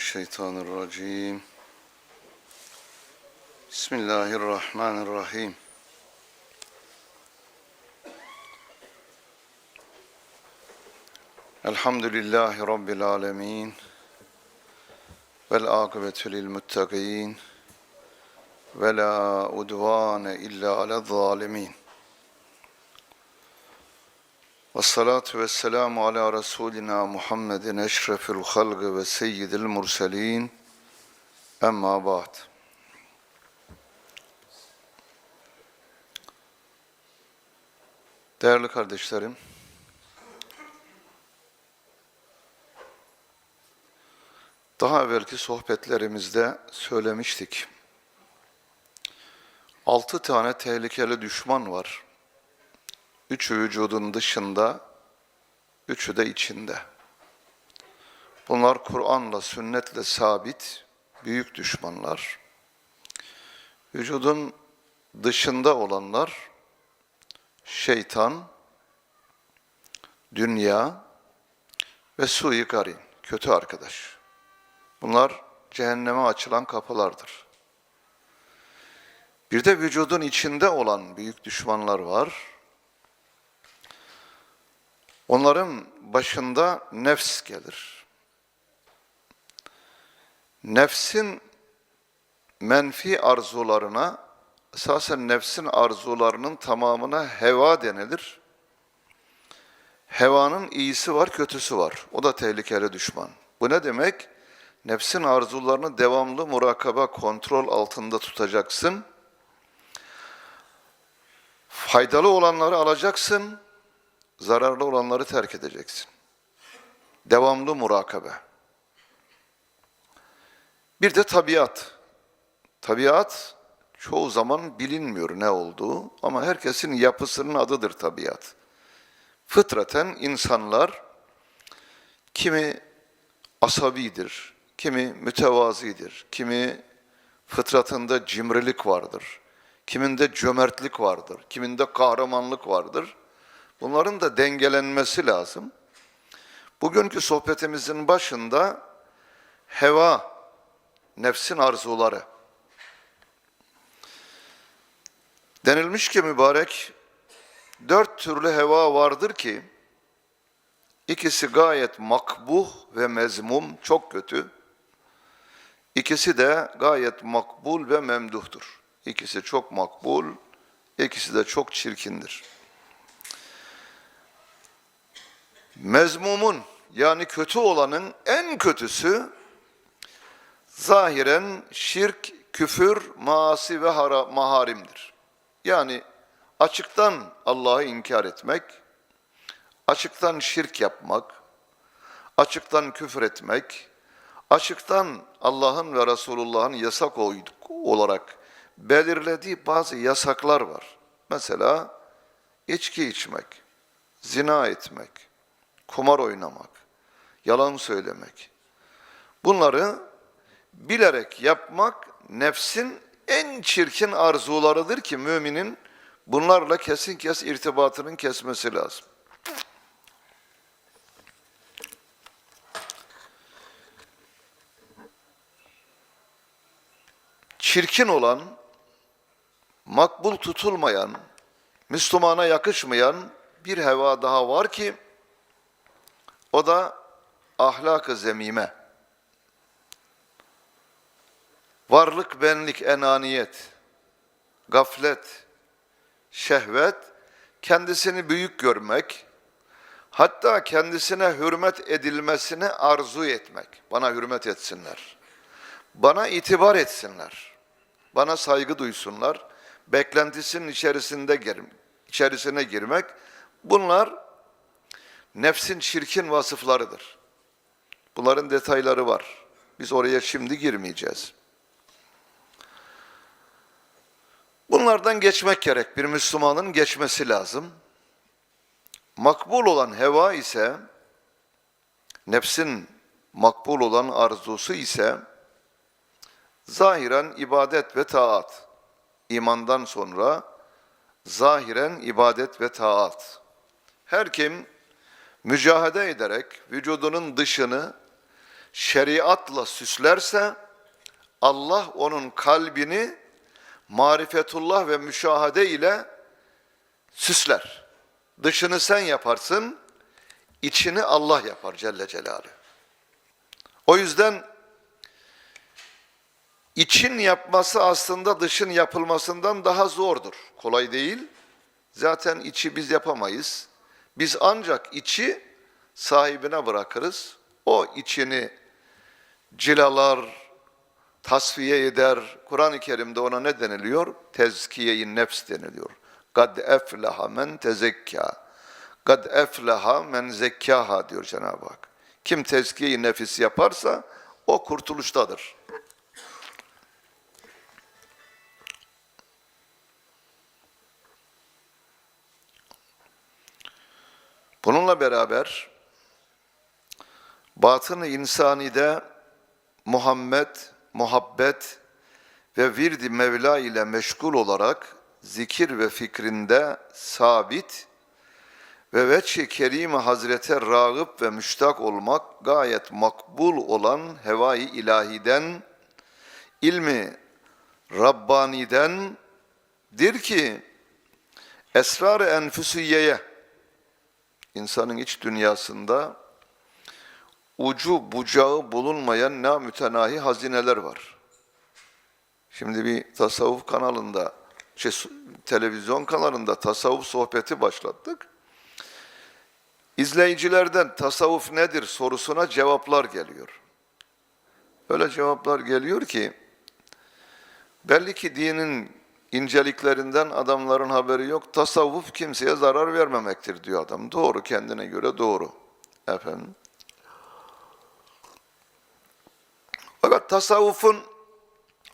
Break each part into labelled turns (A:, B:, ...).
A: الشيطان الرجيم. بسم الله الرحمن الرحيم. الحمد لله رب العالمين والعاقبة للمتقين ولا عدوان إلا على الظالمين. Ve salatu ve selamu ala Resulina Muhammedin eşrefil halgı ve seyyidil murselin. Emma ba'd. Değerli kardeşlerim, daha evvelki sohbetlerimizde söylemiştik. Altı tane tehlikeli düşman var Üçü vücudun dışında, üçü de içinde. Bunlar Kur'an'la, sünnetle sabit büyük düşmanlar. Vücudun dışında olanlar şeytan, dünya ve sui garin, kötü arkadaş. Bunlar cehenneme açılan kapılardır. Bir de vücudun içinde olan büyük düşmanlar var. Onların başında nefs gelir. Nefsin menfi arzularına, esasen nefsin arzularının tamamına heva denilir. Hevanın iyisi var, kötüsü var. O da tehlikeli düşman. Bu ne demek? Nefsin arzularını devamlı murakabe, kontrol altında tutacaksın. Faydalı olanları alacaksın, zararlı olanları terk edeceksin. Devamlı murakabe. Bir de tabiat. Tabiat çoğu zaman bilinmiyor ne olduğu ama herkesin yapısının adıdır tabiat. Fıtraten insanlar kimi asabidir, kimi mütevazidir, kimi fıtratında cimrilik vardır, kiminde cömertlik vardır, kiminde kahramanlık vardır. Bunların da dengelenmesi lazım. Bugünkü sohbetimizin başında heva, nefsin arzuları. Denilmiş ki mübarek, dört türlü heva vardır ki, ikisi gayet makbuh ve mezmum, çok kötü. İkisi de gayet makbul ve memduhtur. İkisi çok makbul, ikisi de çok çirkindir. Mezmumun yani kötü olanın en kötüsü zahiren şirk, küfür, maasi ve hara, maharimdir. Yani açıktan Allah'ı inkar etmek, açıktan şirk yapmak, açıktan küfür etmek, açıktan Allah'ın ve Resulullah'ın yasak olarak belirlediği bazı yasaklar var. Mesela içki içmek, zina etmek, kumar oynamak, yalan söylemek. Bunları bilerek yapmak nefsin en çirkin arzularıdır ki müminin bunlarla kesin kes irtibatının kesmesi lazım. Çirkin olan, makbul tutulmayan, Müslümana yakışmayan bir heva daha var ki o da ahlak-ı zemime. Varlık, benlik, enaniyet, gaflet, şehvet, kendisini büyük görmek, hatta kendisine hürmet edilmesini arzu etmek. Bana hürmet etsinler. Bana itibar etsinler. Bana saygı duysunlar. Beklentisinin içerisinde gir, içerisine girmek. Bunlar nefsin çirkin vasıflarıdır. Bunların detayları var. Biz oraya şimdi girmeyeceğiz. Bunlardan geçmek gerek. Bir Müslümanın geçmesi lazım. Makbul olan heva ise, nefsin makbul olan arzusu ise, zahiren ibadet ve taat. İmandan sonra zahiren ibadet ve taat. Her kim mücahede ederek vücudunun dışını şeriatla süslerse Allah onun kalbini marifetullah ve müşahade ile süsler. Dışını sen yaparsın, içini Allah yapar Celle Celaluhu. O yüzden için yapması aslında dışın yapılmasından daha zordur. Kolay değil. Zaten içi biz yapamayız. Biz ancak içi sahibine bırakırız. O içini cilalar, tasfiye eder. Kur'an-ı Kerim'de ona ne deniliyor? Tezkiye-i nefs deniliyor. Kad eflaha men tezekka. Kad eflaha men zekkaha diyor Cenab-ı Hak. Kim tezkiye-i nefis yaparsa o kurtuluştadır. Bununla beraber batın-ı insanide Muhammed, muhabbet ve virdi Mevla ile meşgul olarak zikir ve fikrinde sabit ve veçi kerime hazrete rağıp ve müştak olmak gayet makbul olan hevai ilahiden, ilmi Rabbani'den dir ki esrar-ı insanın iç dünyasında ucu bucağı bulunmayan namütenahi hazineler var. Şimdi bir tasavvuf kanalında, şey, televizyon kanalında tasavvuf sohbeti başlattık. İzleyicilerden tasavvuf nedir sorusuna cevaplar geliyor. Öyle cevaplar geliyor ki belli ki dinin inceliklerinden adamların haberi yok. Tasavvuf kimseye zarar vermemektir diyor adam. Doğru kendine göre doğru. Efendim. Fakat tasavvufun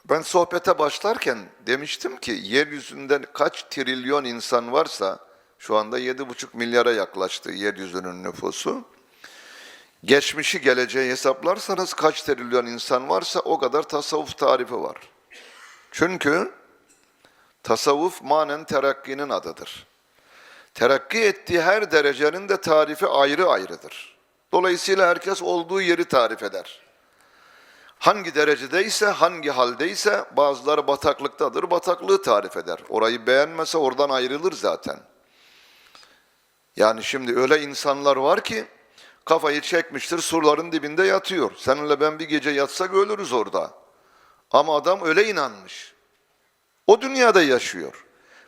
A: ben sohbete başlarken demiştim ki yeryüzünde kaç trilyon insan varsa şu anda yedi buçuk milyara yaklaştı yeryüzünün nüfusu. Geçmişi geleceği hesaplarsanız kaç trilyon insan varsa o kadar tasavvuf tarifi var. Çünkü tasavvuf manen terakkinin adıdır. Terakki ettiği her derecenin de tarifi ayrı ayrıdır. Dolayısıyla herkes olduğu yeri tarif eder. Hangi derecedeyse, hangi haldeyse bazıları bataklıktadır, bataklığı tarif eder. Orayı beğenmese oradan ayrılır zaten. Yani şimdi öyle insanlar var ki kafayı çekmiştir, surların dibinde yatıyor. Seninle ben bir gece yatsak ölürüz orada. Ama adam öyle inanmış. O dünyada yaşıyor.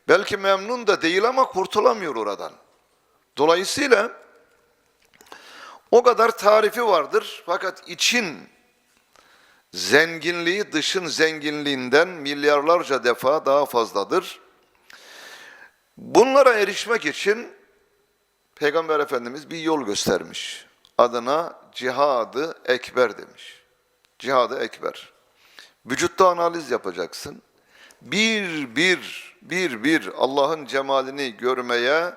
A: Belki memnun da değil ama kurtulamıyor oradan. Dolayısıyla o kadar tarifi vardır fakat için zenginliği dışın zenginliğinden milyarlarca defa daha fazladır. Bunlara erişmek için Peygamber Efendimiz bir yol göstermiş. Adına cihadı ekber demiş. Cihadı ekber. Vücutta analiz yapacaksın. Bir bir, bir bir Allah'ın cemalini görmeye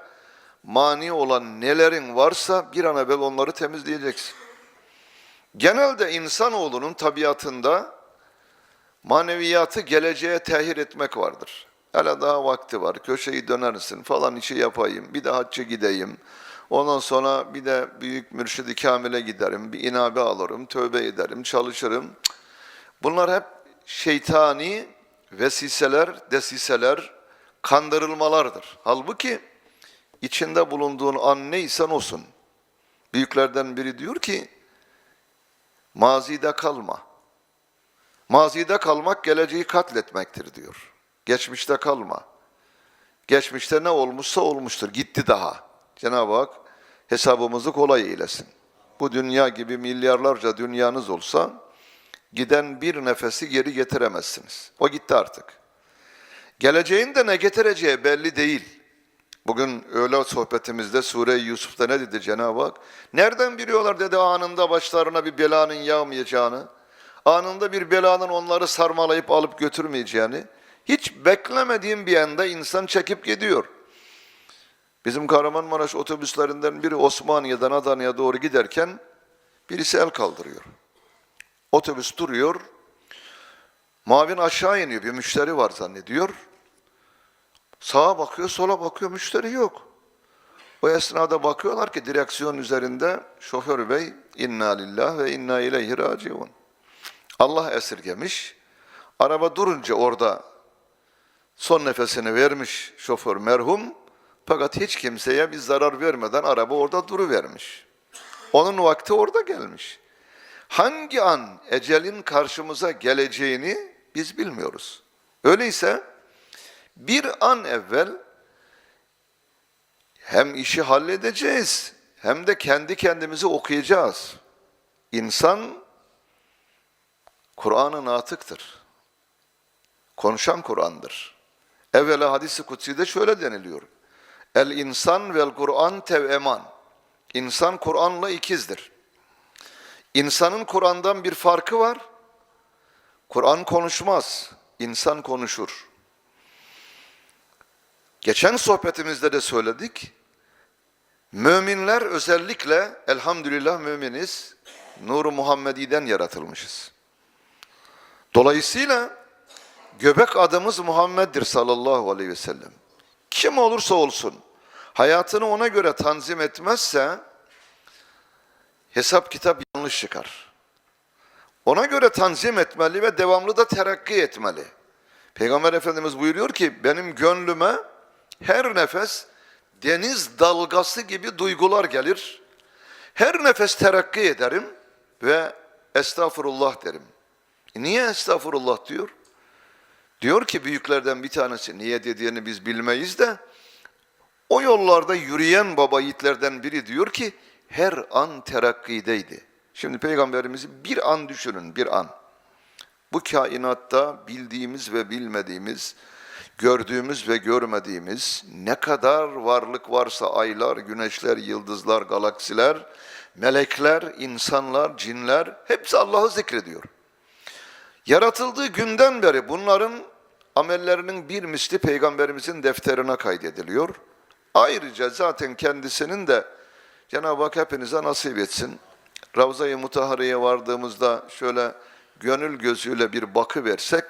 A: mani olan nelerin varsa bir an evvel onları temizleyeceksin. Genelde insanoğlunun tabiatında maneviyatı geleceğe tehir etmek vardır. Hele daha vakti var, köşeyi dönersin falan işi yapayım, bir de hacca gideyim. Ondan sonra bir de büyük mürşidi kamile giderim, bir inabe alırım, tövbe ederim, çalışırım. Bunlar hep şeytani vesiseler, desiseler, kandırılmalardır. Halbuki içinde bulunduğun an neysen olsun. Büyüklerden biri diyor ki, mazide kalma. Mazide kalmak geleceği katletmektir diyor. Geçmişte kalma. Geçmişte ne olmuşsa olmuştur. Gitti daha. Cenab-ı Hak hesabımızı kolay eylesin. Bu dünya gibi milyarlarca dünyanız olsa giden bir nefesi geri getiremezsiniz. O gitti artık. Geleceğin de ne getireceği belli değil. Bugün öğle sohbetimizde Sure-i Yusuf'ta ne dedi Cenab-ı Hak? Nereden biliyorlar dedi anında başlarına bir belanın yağmayacağını, anında bir belanın onları sarmalayıp alıp götürmeyeceğini. Hiç beklemediğim bir anda insan çekip gidiyor. Bizim Kahramanmaraş otobüslerinden biri Osmaniye'den Adana'ya doğru giderken birisi el kaldırıyor. Otobüs duruyor. Mavin aşağı iniyor. Bir müşteri var zannediyor. Sağa bakıyor, sola bakıyor, müşteri yok. O esnada bakıyorlar ki direksiyon üzerinde şoför bey inna lillah ve inna ileyhi raciun. Allah esirgemiş. Araba durunca orada son nefesini vermiş şoför merhum. Fakat hiç kimseye bir zarar vermeden araba orada duruvermiş. Onun vakti orada gelmiş. Hangi an ecelin karşımıza geleceğini biz bilmiyoruz. Öyleyse bir an evvel hem işi halledeceğiz hem de kendi kendimizi okuyacağız. İnsan Kur'an'ın atıktır. Konuşan Kur'an'dır. Evvela hadisi kutsi'de şöyle deniliyor. El insan vel Kur'an teveman. İnsan Kur'an'la ikizdir. İnsanın Kur'an'dan bir farkı var. Kur'an konuşmaz, insan konuşur. Geçen sohbetimizde de söyledik. Müminler özellikle elhamdülillah müminiz. Nur-u Muhammedi'den yaratılmışız. Dolayısıyla göbek adımız Muhammed'dir sallallahu aleyhi ve sellem. Kim olursa olsun hayatını ona göre tanzim etmezse hesap kitap yanlış çıkar. Ona göre tanzim etmeli ve devamlı da terakki etmeli. Peygamber Efendimiz buyuruyor ki benim gönlüme her nefes deniz dalgası gibi duygular gelir. Her nefes terakki ederim ve estağfurullah derim. E Niye estağfurullah diyor? Diyor ki büyüklerden bir tanesi niye dediğini biz bilmeyiz de o yollarda yürüyen baba yiğitlerden biri diyor ki her an terakkideydi. Şimdi peygamberimizi bir an düşünün bir an. Bu kainatta bildiğimiz ve bilmediğimiz, gördüğümüz ve görmediğimiz ne kadar varlık varsa aylar, güneşler, yıldızlar, galaksiler, melekler, insanlar, cinler hepsi Allah'ı zikrediyor. Yaratıldığı günden beri bunların amellerinin bir misli peygamberimizin defterine kaydediliyor. Ayrıca zaten kendisinin de Cenab-ı Hak hepinize nasip etsin. Ravza-i Mutahhare'ye vardığımızda şöyle gönül gözüyle bir bakı versek,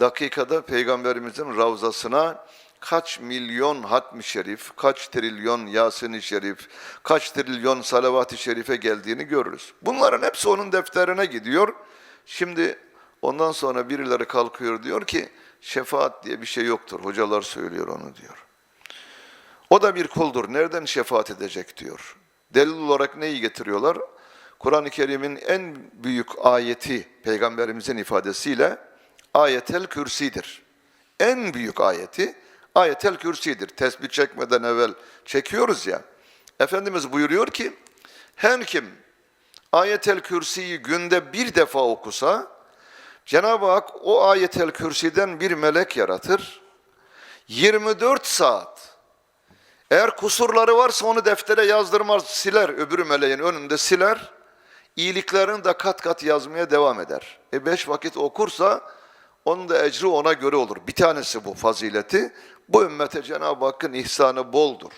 A: dakikada peygamberimizin ravzasına kaç milyon hatmi şerif, kaç trilyon Yasin-i şerif, kaç trilyon salavat-ı şerife geldiğini görürüz. Bunların hepsi onun defterine gidiyor. Şimdi ondan sonra birileri kalkıyor diyor ki şefaat diye bir şey yoktur. Hocalar söylüyor onu diyor. O da bir kuldur. Nereden şefaat edecek diyor. Delil olarak neyi getiriyorlar? Kur'an-ı Kerim'in en büyük ayeti peygamberimizin ifadesiyle ayetel kürsidir. En büyük ayeti ayetel kürsidir. Tesbih çekmeden evvel çekiyoruz ya. Efendimiz buyuruyor ki her kim ayetel kürsiyi günde bir defa okusa Cenab-ı Hak o ayetel kürsiden bir melek yaratır. 24 saat eğer kusurları varsa onu deftere yazdırmaz, siler. Öbürü meleğin önünde siler. İyiliklerini de kat kat yazmaya devam eder. E beş vakit okursa onun da ecri ona göre olur. Bir tanesi bu fazileti. Bu ümmete Cenab-ı Hakk'ın ihsanı boldur.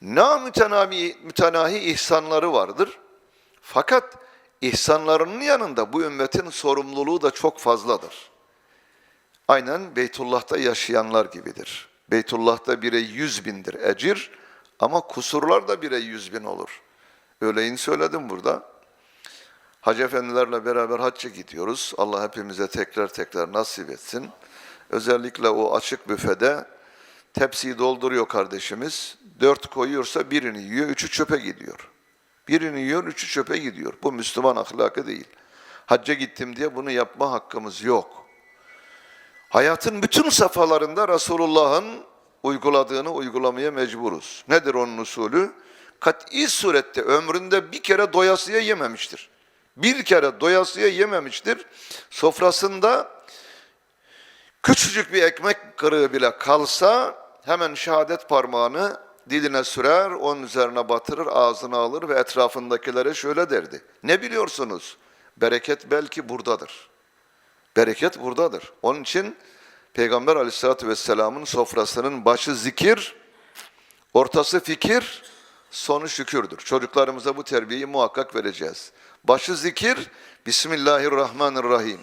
A: Ne mütenahi, mütenahi ihsanları vardır. Fakat ihsanlarının yanında bu ümmetin sorumluluğu da çok fazladır. Aynen Beytullah'ta yaşayanlar gibidir. Beytullah'ta bire yüz bindir ecir ama kusurlar da bire yüz bin olur. Öyleyini söyledim burada. Hacı efendilerle beraber hacca gidiyoruz. Allah hepimize tekrar tekrar nasip etsin. Özellikle o açık büfede tepsiyi dolduruyor kardeşimiz. Dört koyuyorsa birini yiyor, üçü çöpe gidiyor. Birini yiyor, üçü çöpe gidiyor. Bu Müslüman ahlakı değil. Hacca gittim diye bunu yapma hakkımız yok. Hayatın bütün safhalarında Resulullah'ın uyguladığını uygulamaya mecburuz. Nedir onun usulü? Kat'i surette ömründe bir kere doyasıya yememiştir. Bir kere doyasıya yememiştir. Sofrasında küçücük bir ekmek kırığı bile kalsa hemen şehadet parmağını diline sürer, onun üzerine batırır, ağzına alır ve etrafındakilere şöyle derdi. Ne biliyorsunuz? Bereket belki buradadır. Bereket buradadır. Onun için Peygamber aleyhissalatü vesselamın sofrasının başı zikir, ortası fikir, sonu şükürdür. Çocuklarımıza bu terbiyeyi muhakkak vereceğiz. Başı zikir, Bismillahirrahmanirrahim.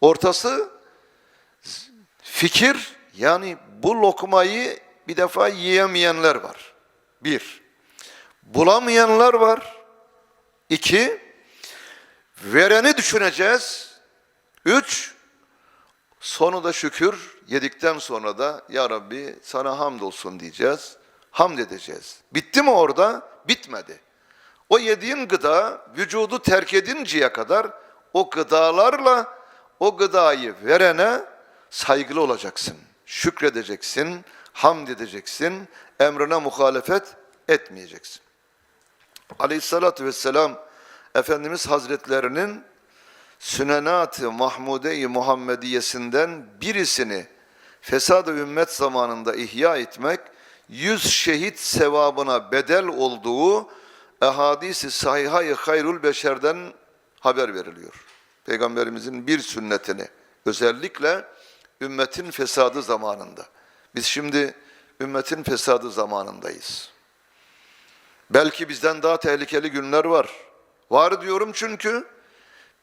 A: Ortası fikir, yani bu lokmayı bir defa yiyemeyenler var. Bir, bulamayanlar var. İki, vereni düşüneceğiz. Üç, sonu da şükür yedikten sonra da Ya Rabbi sana hamdolsun diyeceğiz. Hamd edeceğiz. Bitti mi orada? Bitmedi. O yediğin gıda vücudu terk edinceye kadar o gıdalarla o gıdayı verene saygılı olacaksın. Şükredeceksin, hamd edeceksin, emrine muhalefet etmeyeceksin. Aleyhissalatü vesselam Efendimiz Hazretlerinin Sünenat-ı Mahmude-i Muhammediyesinden birisini fesad-ı ümmet zamanında ihya etmek, yüz şehit sevabına bedel olduğu ehadisi sahihayı hayrul beşerden haber veriliyor. Peygamberimizin bir sünnetini özellikle ümmetin fesadı zamanında. Biz şimdi ümmetin fesadı zamanındayız. Belki bizden daha tehlikeli günler var. Var diyorum çünkü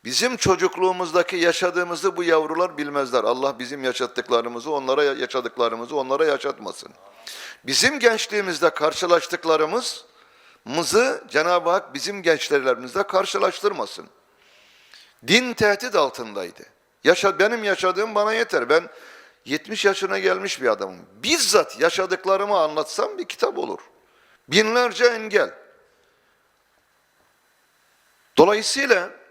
A: bizim çocukluğumuzdaki yaşadığımızı bu yavrular bilmezler. Allah bizim yaşattıklarımızı onlara yaşadıklarımızı onlara yaşatmasın. Bizim gençliğimizde karşılaştıklarımızı Cenab-ı Hak bizim gençlerimizle karşılaştırmasın. Din tehdit altındaydı. Yaşa, benim yaşadığım bana yeter. Ben 70 yaşına gelmiş bir adamım. Bizzat yaşadıklarımı anlatsam bir kitap olur. Binlerce engel. Dolayısıyla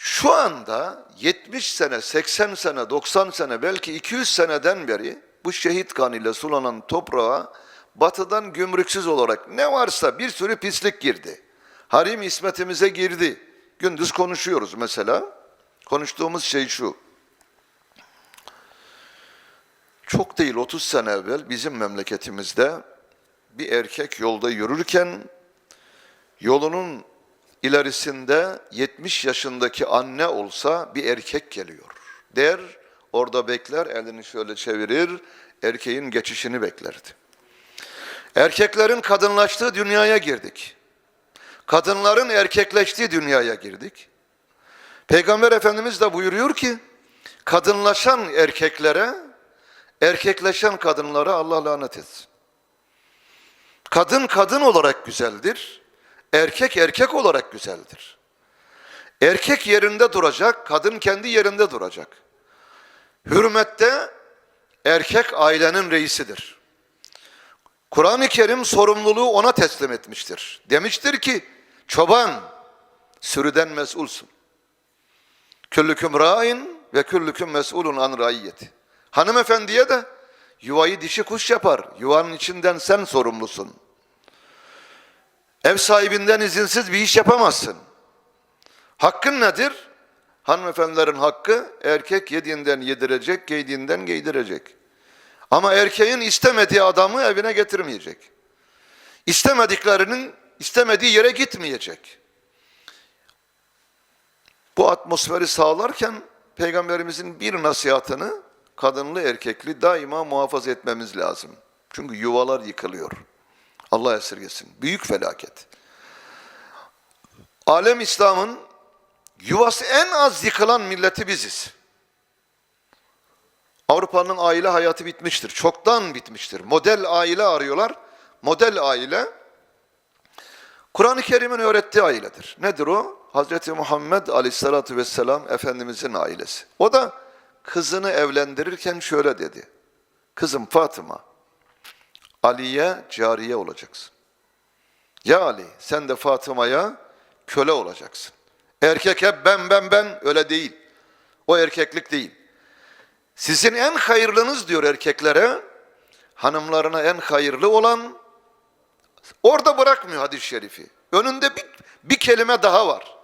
A: şu anda 70 sene, 80 sene, 90 sene, belki 200 seneden beri bu şehit kanıyla sulanan toprağa batıdan gümrüksüz olarak ne varsa bir sürü pislik girdi. Harim ismetimize girdi. Gündüz konuşuyoruz mesela. Konuştuğumuz şey şu. Çok değil 30 sene evvel bizim memleketimizde bir erkek yolda yürürken yolunun ilerisinde 70 yaşındaki anne olsa bir erkek geliyor. Der, orada bekler, elini şöyle çevirir, erkeğin geçişini beklerdi. Erkeklerin kadınlaştığı dünyaya girdik. Kadınların erkekleştiği dünyaya girdik. Peygamber Efendimiz de buyuruyor ki, kadınlaşan erkeklere, erkekleşen kadınlara Allah lanet etsin. Kadın kadın olarak güzeldir, erkek erkek olarak güzeldir. Erkek yerinde duracak, kadın kendi yerinde duracak. Hürmette erkek ailenin reisidir. Kur'an-ı Kerim sorumluluğu ona teslim etmiştir. Demiştir ki, çoban sürüden mesulsun. Küllüküm ra'in ve küllüküm mes'ulun an raiyeti. Hanımefendiye de yuvayı dişi kuş yapar. Yuvanın içinden sen sorumlusun. Ev sahibinden izinsiz bir iş yapamazsın. Hakkın nedir? Hanımefendilerin hakkı erkek yediğinden yedirecek, giydiğinden giydirecek. Ama erkeğin istemediği adamı evine getirmeyecek. İstemediklerinin istemediği yere gitmeyecek. Bu atmosferi sağlarken Peygamberimizin bir nasihatını kadınlı erkekli daima muhafaza etmemiz lazım. Çünkü yuvalar yıkılıyor. Allah esirgesin. Büyük felaket. Alem İslam'ın yuvası en az yıkılan milleti biziz. Avrupa'nın aile hayatı bitmiştir. Çoktan bitmiştir. Model aile arıyorlar. Model aile Kur'an-ı Kerim'in öğrettiği ailedir. Nedir o? Hazreti Muhammed Aleyhisselatü Vesselam Efendimizin ailesi. O da kızını evlendirirken şöyle dedi. Kızım Fatıma, Ali'ye cariye olacaksın. Ya Ali sen de Fatıma'ya köle olacaksın. Erkek hep ben ben ben öyle değil. O erkeklik değil. Sizin en hayırlınız diyor erkeklere, hanımlarına en hayırlı olan orada bırakmıyor hadis-i şerifi. Önünde bir, bir kelime daha var.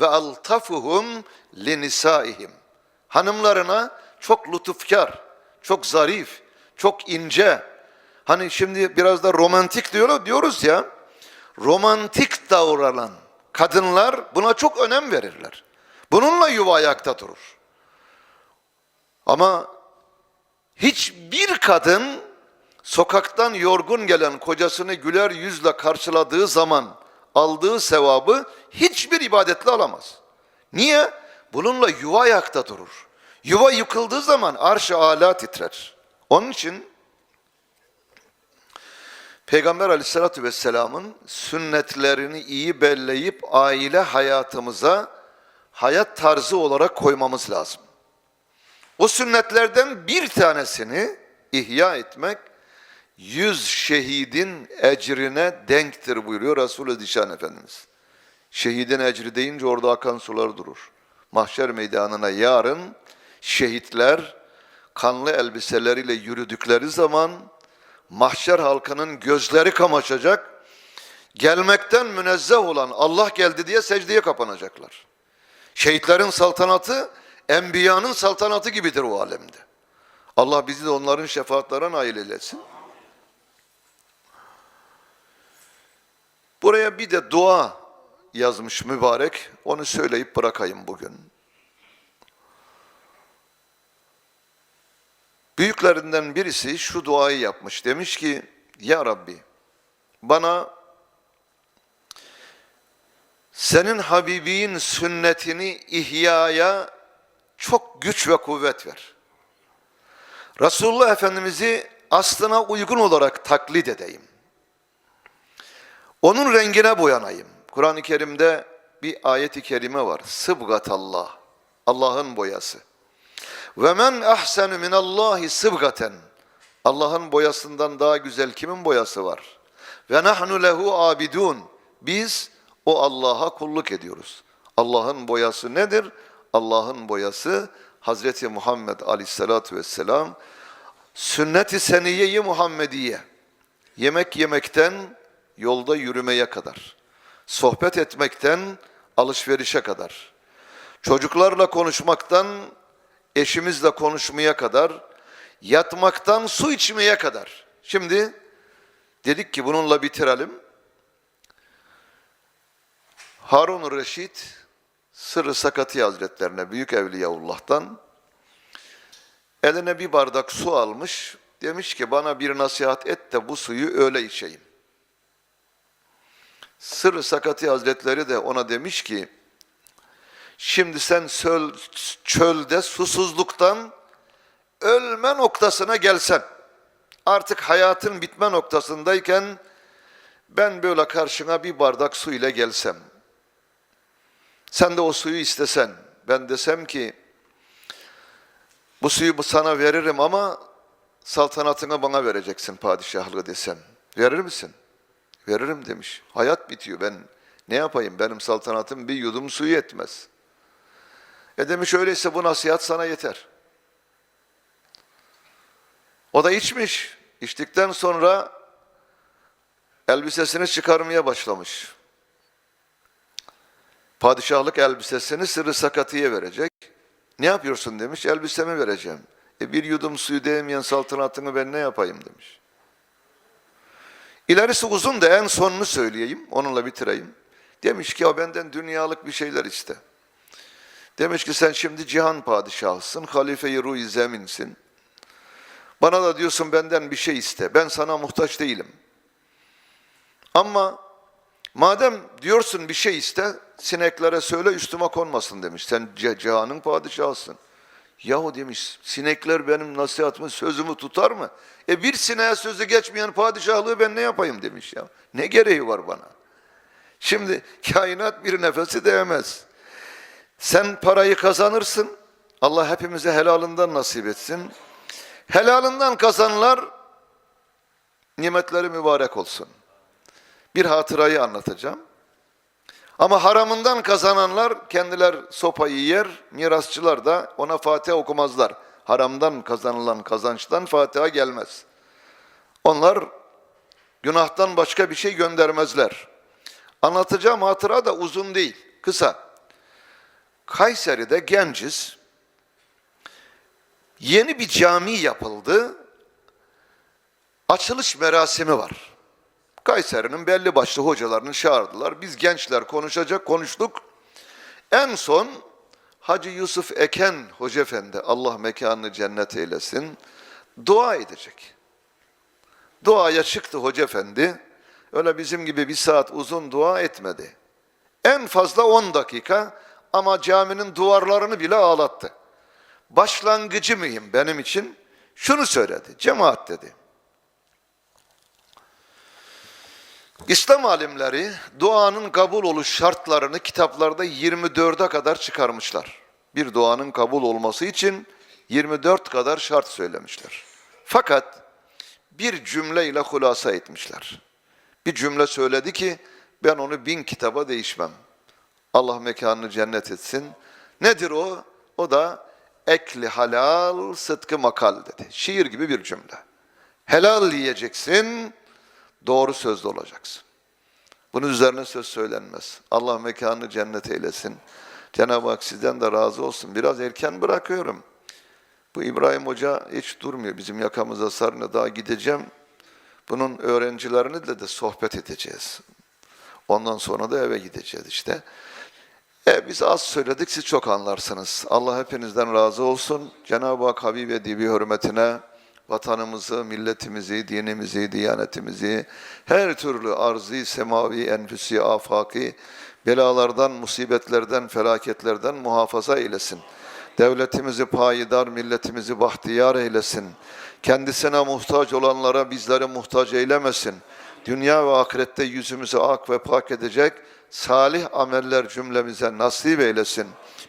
A: Ve altafuhum linisaihim. Hanımlarına çok lütufkar, çok zarif, çok ince. Hani şimdi biraz da romantik diyorlar, diyoruz ya. Romantik davranan kadınlar buna çok önem verirler. Bununla yuva ayakta durur. Ama hiçbir kadın sokaktan yorgun gelen kocasını güler yüzle karşıladığı zaman aldığı sevabı hiçbir ibadetle alamaz. Niye? Bununla yuva ayakta durur. Yuva yıkıldığı zaman arş-ı ala titrer. Onun için Peygamber aleyhissalatü vesselamın sünnetlerini iyi belleyip aile hayatımıza hayat tarzı olarak koymamız lazım. O sünnetlerden bir tanesini ihya etmek yüz şehidin ecrine denktir buyuruyor Resulü Zişan Efendimiz. Şehidin ecri deyince orada akan sular durur. Mahşer meydanına yarın şehitler kanlı elbiseleriyle yürüdükleri zaman mahşer halkının gözleri kamaşacak, gelmekten münezzeh olan Allah geldi diye secdeye kapanacaklar. Şehitlerin saltanatı, enbiyanın saltanatı gibidir o alemde. Allah bizi de onların şefaatlerine nail eylesin. Buraya bir de dua yazmış mübarek. Onu söyleyip bırakayım bugün. Büyüklerinden birisi şu duayı yapmış. Demiş ki, Ya Rabbi bana senin Habibin sünnetini ihyaya çok güç ve kuvvet ver. Resulullah Efendimiz'i aslına uygun olarak taklit edeyim. Onun rengine boyanayım. Kur'an-ı Kerim'de bir ayet-i kerime var. Sıbgatallah. Allah'ın boyası. Ve men ahsenu minallahi sıbgaten. Allah'ın boyasından daha güzel kimin boyası var? Ve nahnu lehu abidun. Biz o Allah'a kulluk ediyoruz. Allah'ın boyası nedir? Allah'ın boyası Hazreti Muhammed Aleyhisselatü Vesselam sünnet-i seniye-i Muhammediye yemek yemekten yolda yürümeye kadar, sohbet etmekten alışverişe kadar, çocuklarla konuşmaktan eşimizle konuşmaya kadar, yatmaktan su içmeye kadar. Şimdi dedik ki bununla bitirelim. Harun Reşit Sırrı Sakati Hazretlerine Büyük Evliyaullah'tan eline bir bardak su almış. Demiş ki bana bir nasihat et de bu suyu öyle içeyim. Sırrı Sakati Hazretleri de ona demiş ki şimdi sen söl, çölde susuzluktan ölme noktasına gelsen artık hayatın bitme noktasındayken ben böyle karşına bir bardak su ile gelsem sen de o suyu istesen ben desem ki bu suyu sana veririm ama saltanatını bana vereceksin padişahlığı desem. Verir misin? Veririm demiş. Hayat bitiyor. Ben ne yapayım? Benim saltanatım bir yudum suyu yetmez. E demiş öyleyse bu nasihat sana yeter. O da içmiş. İçtikten sonra elbisesini çıkarmaya başlamış. Padişahlık elbisesini sırrı sakatiye verecek. Ne yapıyorsun demiş. Elbisemi vereceğim. E bir yudum suyu değmeyen saltanatını ben ne yapayım demiş. İlerisi uzun da en sonunu söyleyeyim. Onunla bitireyim. Demiş ki ya benden dünyalık bir şeyler iste. Demiş ki sen şimdi cihan padişahısın. Halife-i ruh zeminsin. Bana da diyorsun benden bir şey iste. Ben sana muhtaç değilim. Ama madem diyorsun bir şey iste, sineklere söyle üstüme konmasın demiş. Sen cihanın padişahısın. Yahu demiş sinekler benim nasihatımı sözümü tutar mı? E bir sineğe sözü geçmeyen padişahlığı ben ne yapayım demiş ya. Ne gereği var bana? Şimdi kainat bir nefesi değmez. Sen parayı kazanırsın. Allah hepimize helalından nasip etsin. Helalından kazanlar nimetleri mübarek olsun. Bir hatırayı anlatacağım. Ama haramından kazananlar kendiler sopayı yer, mirasçılar da ona Fatiha okumazlar. Haramdan kazanılan kazançtan Fatiha gelmez. Onlar günahtan başka bir şey göndermezler. Anlatacağım hatıra da uzun değil, kısa. Kayseri'de genciz. Yeni bir cami yapıldı. Açılış merasimi var. Kayseri'nin belli başlı hocalarını çağırdılar. Biz gençler konuşacak konuştuk. En son Hacı Yusuf Eken Hoca Efendi Allah mekanını cennet eylesin dua edecek. Duaya çıktı Hoca Efendi. Öyle bizim gibi bir saat uzun dua etmedi. En fazla 10 dakika ama caminin duvarlarını bile ağlattı. Başlangıcı mühim benim için. Şunu söyledi. Cemaat dedi. İslam alimleri duanın kabul oluş şartlarını kitaplarda 24'e kadar çıkarmışlar. Bir duanın kabul olması için 24 kadar şart söylemişler. Fakat bir cümleyle hulasa etmişler. Bir cümle söyledi ki ben onu bin kitaba değişmem. Allah mekanını cennet etsin. Nedir o? O da ekli halal, sıdkı makal dedi. Şiir gibi bir cümle. Helal yiyeceksin, doğru sözlü olacaksın. Bunun üzerine söz söylenmez. Allah mekanını cennet eylesin. Cenab-ı Hak sizden de razı olsun. Biraz erken bırakıyorum. Bu İbrahim Hoca hiç durmuyor. Bizim yakamıza sarına daha gideceğim. Bunun öğrencilerini de de sohbet edeceğiz. Ondan sonra da eve gideceğiz işte. E, biz az söyledik, siz çok anlarsınız. Allah hepinizden razı olsun. Cenab-ı Hak Habib Edibi hürmetine vatanımızı, milletimizi, dinimizi, diyanetimizi, her türlü arzi, semavi, enfüsi, afaki, belalardan, musibetlerden, felaketlerden muhafaza eylesin. Devletimizi payidar, milletimizi bahtiyar eylesin. Kendisine muhtaç olanlara bizleri muhtaç eylemesin. Dünya ve ahirette yüzümüzü ak ve pak edecek salih ameller cümlemize nasip eylesin.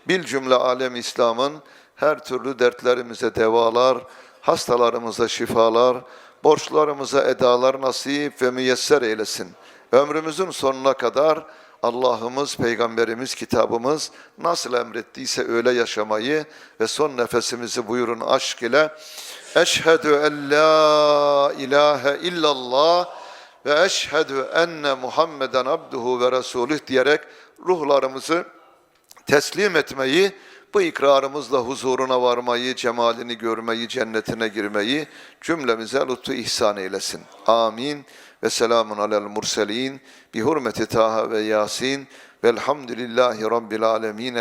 A: Bil cümle alem İslam'ın her türlü dertlerimize devalar, hastalarımıza şifalar, borçlarımıza edalar nasip ve müyesser eylesin. Ömrümüzün sonuna kadar Allah'ımız, Peygamberimiz, kitabımız nasıl emrettiyse öyle yaşamayı ve son nefesimizi buyurun aşk ile Eşhedü en la ilahe illallah ve eşhedü enne Muhammeden abduhu ve resulüh diyerek ruhlarımızı teslim etmeyi, bu ikrarımızla huzuruna varmayı, cemalini görmeyi, cennetine girmeyi cümlemize lütfu ihsan eylesin. Amin. Ve selamun alel murselin. Bi hurmeti Taha ve Yasin. Velhamdülillahi Rabbil alemin.